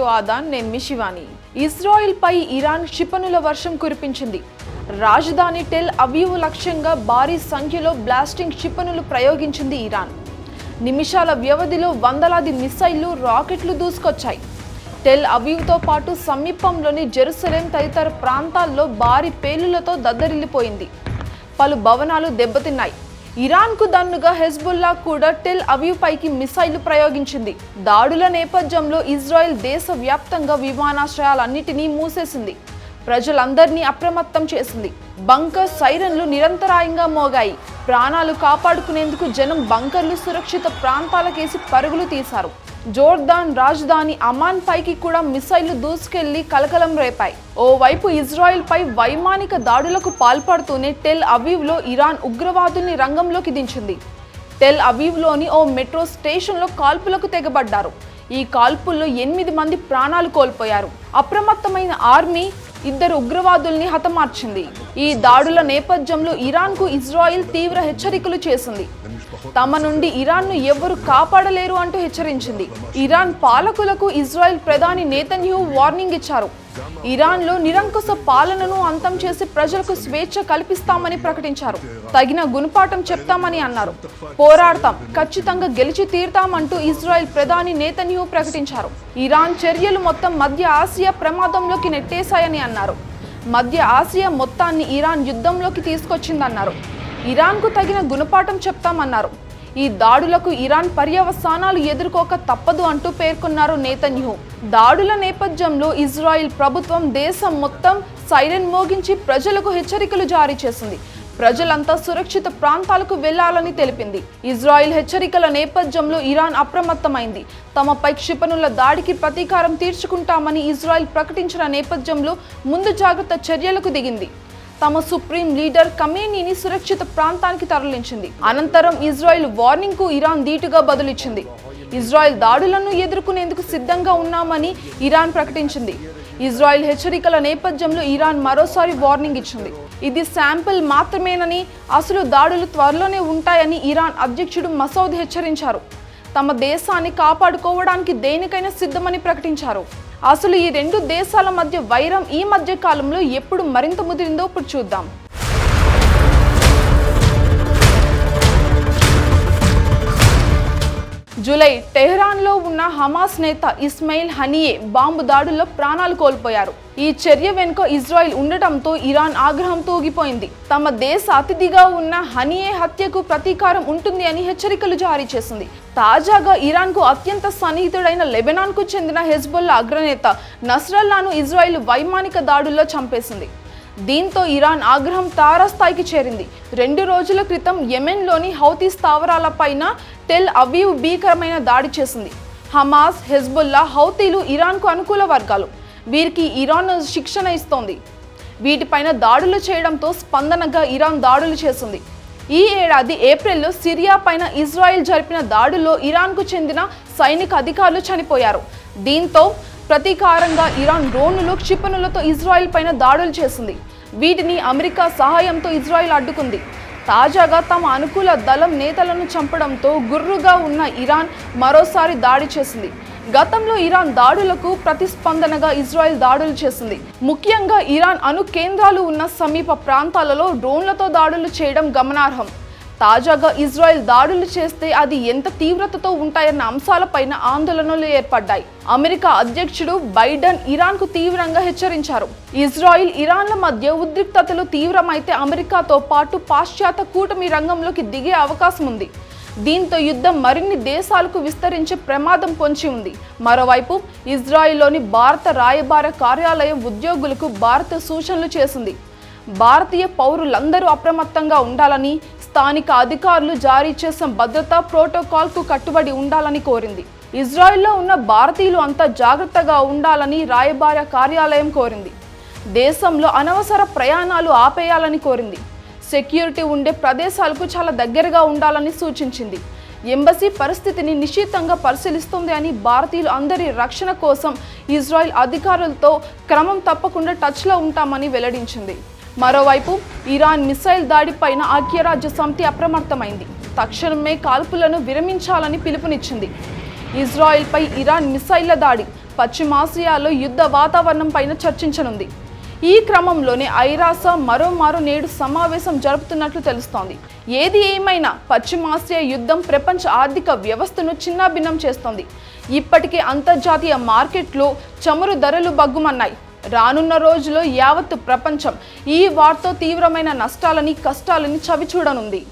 ఆదాన్ నేను మీ శివాని. ఇజ్రాయిల్ పై ఇరాన్ క్షిపణుల వర్షం కురిపించింది. రాజధాని టెల్ అవీవ్ లక్ష్యంగా భారీ సంఖ్యలో బ్లాస్టింగ్ క్షిపణులు ప్రయోగించింది ఇరాన్. నిమిషాల వ్యవధిలో వందలాది మిసైళ్ళు రాకెట్లు దూసుకొచ్చాయి. టెల్ అవీవ్తో పాటు సమీపంలోని జెరూసలేం తదితర ప్రాంతాల్లో భారీ పేలులతో దద్దరిల్లిపోయింది. పలు భవనాలు దెబ్బతిన్నాయి. ఇరాన్కు దన్నుగా హెజ్బుల్లా కూడా టెల్ అవీవ్ పైకి మిసైల్ ప్రయోగించింది. దాడుల నేపథ్యంలో ఇజ్రాయెల్ దేశవ్యాప్తంగా విమానాశ్రయాలన్నిటినీ మూసేసింది. ప్రజలందరినీ అప్రమత్తం చేసింది. బంకర్ సైరన్లు నిరంతరాయంగా మోగాయి. ప్రాణాలు కాపాడుకునేందుకు జనం బంకర్లు సురక్షిత ప్రాంతాలకేసి పరుగులు తీశారు. జోర్దాన్ రాజధాని అమాన్ పైకి కూడా మిసైళ్ళు దూసుకెళ్ళి కలకలం రేపాయి. ఓవైపు ఇజ్రాయెల్ పై వైమానిక దాడులకు పాల్పడుతూనే టెల్ అవీవ్లో ఇరాన్ ఉగ్రవాదుల్ని రంగంలోకి దించింది. టెల్ అవీవ్లోని ఓ మెట్రో స్టేషన్లో కాల్పులకు తెగబడ్డారు. ఈ కాల్పుల్లో ఎనిమిది మంది ప్రాణాలు కోల్పోయారు. అప్రమత్తమైన ఆర్మీ ఇద్దరు ఉగ్రవాదుల్ని హతమార్చింది. ఈ దాడుల నేపథ్యంలో ఇరాన్కు ఇజ్రాయిల్ తీవ్ర హెచ్చరికలు చేసింది. తమ నుండి ఇరాన్ను ఎవ్వరు కాపాడలేరు అంటూ హెచ్చరించింది. ఇరాన్ పాలకులకు ఇజ్రాయెల్ ప్రధాని నేతన్యూ వార్నింగ్ ఇచ్చారు. ఇరాన్లో నిరంకుశ పాలనను అంతం చేసి ప్రజలకు స్వేచ్ఛ కల్పిస్తామని ప్రకటించారు. తగిన గుణపాఠం చెప్తామని అన్నారు. పోరాడతాం ఖచ్చితంగా గెలిచి తీరుతామంటూ ఇజ్రాయెల్ ప్రధాని నేతన్యూ ప్రకటించారు. ఇరాన్ చర్యలు మొత్తం మధ్య ఆసియా ప్రమాదంలోకి నెట్టేశాయని అన్నారు. మధ్య ఆసియా మొత్తాన్ని ఇరాన్ యుద్ధంలోకి తీసుకొచ్చిందన్నారు. ఇరాన్కు తగిన గుణపాఠం చెప్తామన్నారు. ఈ దాడులకు ఇరాన్ పర్యవసానాలు ఎదుర్కోక తప్పదు అంటూ పేర్కొన్నారు నేతన్యూ. దాడుల నేపథ్యంలో ఇజ్రాయిల్ ప్రభుత్వం దేశం మొత్తం సైరన్ మోగించి ప్రజలకు హెచ్చరికలు జారీ చేసింది. ప్రజలంతా సురక్షిత ప్రాంతాలకు వెళ్ళాలని తెలిపింది. ఇజ్రాయిల్ హెచ్చరికల నేపథ్యంలో ఇరాన్ అప్రమత్తమైంది. తమపై క్షిపణుల దాడికి ప్రతీకారం తీర్చుకుంటామని ఇజ్రాయిల్ ప్రకటించిన నేపథ్యంలో ముందు జాగ్రత్త చర్యలకు దిగింది. తమ సుప్రీం లీడర్ కమేనీని సురక్షిత ప్రాంతానికి తరలించింది. అనంతరం ఇజ్రాయెల్ వార్నింగ్కు ఇరాన్ ధీటుగా బదులిచ్చింది. ఇజ్రాయెల్ దాడులను ఎదుర్కొనేందుకు సిద్ధంగా ఉన్నామని ఇరాన్ ప్రకటించింది. ఇజ్రాయెల్ హెచ్చరికల నేపథ్యంలో ఇరాన్ మరోసారి వార్నింగ్ ఇచ్చింది. ఇది శాంపిల్ మాత్రమేనని అసలు దాడులు త్వరలోనే ఉంటాయని ఇరాన్ అధ్యక్షుడు మసౌద్ హెచ్చరించారు. తమ దేశాన్ని కాపాడుకోవడానికి దేనికైనా సిద్ధమని ప్రకటించారు. అసలు ఈ రెండు దేశాల మధ్య వైరం ఈ మధ్య కాలంలో ఎప్పుడు మరింత ముదిరిందో ఇప్పుడు చూద్దాం. జూలై టెహ్రాన్లో ఉన్న హమాస్ నేత ఇస్మాయిల్ హనియే బాంబు దాడుల్లో ప్రాణాలు కోల్పోయారు. ఈ చర్య వెనుక ఇజ్రాయెల్ ఉండటంతో ఇరాన్ ఆగ్రహం తూగిపోయింది. తమ దేశ అతిథిగా ఉన్న హనియే హత్యకు ప్రతీకారం ఉంటుంది అని హెచ్చరికలు జారీ చేసింది. తాజాగా ఇరాన్కు అత్యంత సన్నిహితుడైన లెబెనాన్కు చెందిన హెజ్బుల్లా అగ్రనేత నస్రల్లాను ఇజ్రాయెల్ వైమానిక దాడుల్లో చంపేసింది. దీంతో ఇరాన్ ఆగ్రహం తారాస్థాయికి చేరింది. రెండు రోజుల క్రితం యెమెన్లోని హౌతీ స్థావరాలపైన టెల్ అవీవ్ భీకరమైన దాడి చేసింది. హమాస్ హెజ్బుల్లా హౌతీలు ఇరాన్కు అనుకూల వర్గాలు. వీరికి ఇరాన్ శిక్షణ ఇస్తోంది. వీటిపైన దాడులు చేయడంతో స్పందనగా ఇరాన్ దాడులు చేసింది. ఈ ఏడాది ఏప్రిల్లో సిరియా పైన ఇజ్రాయెల్ జరిపిన దాడుల్లో ఇరాన్కు చెందిన సైనిక అధికారులు చనిపోయారు. దీంతో ప్రతీకారంగా ఇరాన్ డ్రోన్లు క్షిపణులతో ఇజ్రాయెల్ పైన దాడులు చేసింది. వీటిని అమెరికా సహాయంతో ఇజ్రాయెల్ అడ్డుకుంది. తాజాగా తమ అనుకూల దళం నేతలను చంపడంతో గుర్రుగా ఉన్న ఇరాన్ మరోసారి దాడి చేసింది. గతంలో ఇరాన్ దాడులకు ప్రతిస్పందనగా ఇజ్రాయెల్ దాడులు చేసింది. ముఖ్యంగా ఇరాన్ అణు కేంద్రాలు ఉన్న సమీప ప్రాంతాలలో డ్రోన్లతో దాడులు చేయడం గమనార్హం. తాజాగా ఇజ్రాయెల్ దాడులు చేస్తే అది ఎంత తీవ్రతతో ఉంటాయన్న అంశాలపైన ఆందోళనలు ఏర్పడ్డాయి. అమెరికా అధ్యక్షుడు బైడెన్ ఇరాన్కు తీవ్రంగా హెచ్చరించారు. ఇజ్రాయిల్ ఇరాన్ల మధ్య ఉద్రిక్తతలు తీవ్రమైతే అమెరికాతో పాటు పాశ్చాత్య కూటమి రంగంలోకి దిగే అవకాశం ఉంది. దీంతో యుద్ధం మరిన్ని దేశాలకు విస్తరించే ప్రమాదం పొంచి ఉంది. మరోవైపు ఇజ్రాయిల్లోని భారత రాయబార కార్యాలయం ఉద్యోగులకు భారత సూచనలు చేసింది. భారతీయ పౌరులందరూ అప్రమత్తంగా ఉండాలని స్థానిక అధికారులు జారీ చేసిన భద్రతా ప్రోటోకాల్కు కట్టుబడి ఉండాలని కోరింది. ఇజ్రాయెల్లో ఉన్న భారతీయులు అంతా జాగ్రత్తగా ఉండాలని రాయబార కార్యాలయం కోరింది. దేశంలో అనవసర ప్రయాణాలు ఆపేయాలని కోరింది. సెక్యూరిటీ ఉండే ప్రదేశాలకు చాలా దగ్గరగా ఉండాలని సూచించింది. ఎంబసీ పరిస్థితిని నిశ్చితంగా పరిశీలిస్తుంది అని భారతీయులు అందరి రక్షణ కోసం ఇజ్రాయెల్ అధికారులతో క్రమం తప్పకుండా టచ్లో ఉంటామని వెల్లడించింది. మరోవైపు ఇరాన్ మిసైల్ దాడిపైన ఐక్యరాజ్య సమితి అప్రమత్తమైంది. తక్షణమే కాల్పులను విరమించాలని పిలుపునిచ్చింది. ఇజ్రాయెల్పై ఇరాన్ మిసైళ్ళ దాడి పశ్చిమాసియాలో యుద్ధ వాతావరణం పైన చర్చించనుంది. ఈ క్రమంలోనే ఐరాస మరోమారు నేడు సమావేశం జరుపుతున్నట్లు తెలుస్తోంది. ఏది ఏమైనా పశ్చిమాసియా యుద్ధం ప్రపంచ ఆర్థిక వ్యవస్థను చిన్నాభిన్నం చేస్తోంది. ఇప్పటికే అంతర్జాతీయ మార్కెట్లో చమురు ధరలు బగ్గుమన్నాయి. రానున్న రోజుల్లో యావత్తు ప్రపంచం ఈ వార్తో తీవ్రమైన నష్టాలని కష్టాలని చవిచూడనుంది.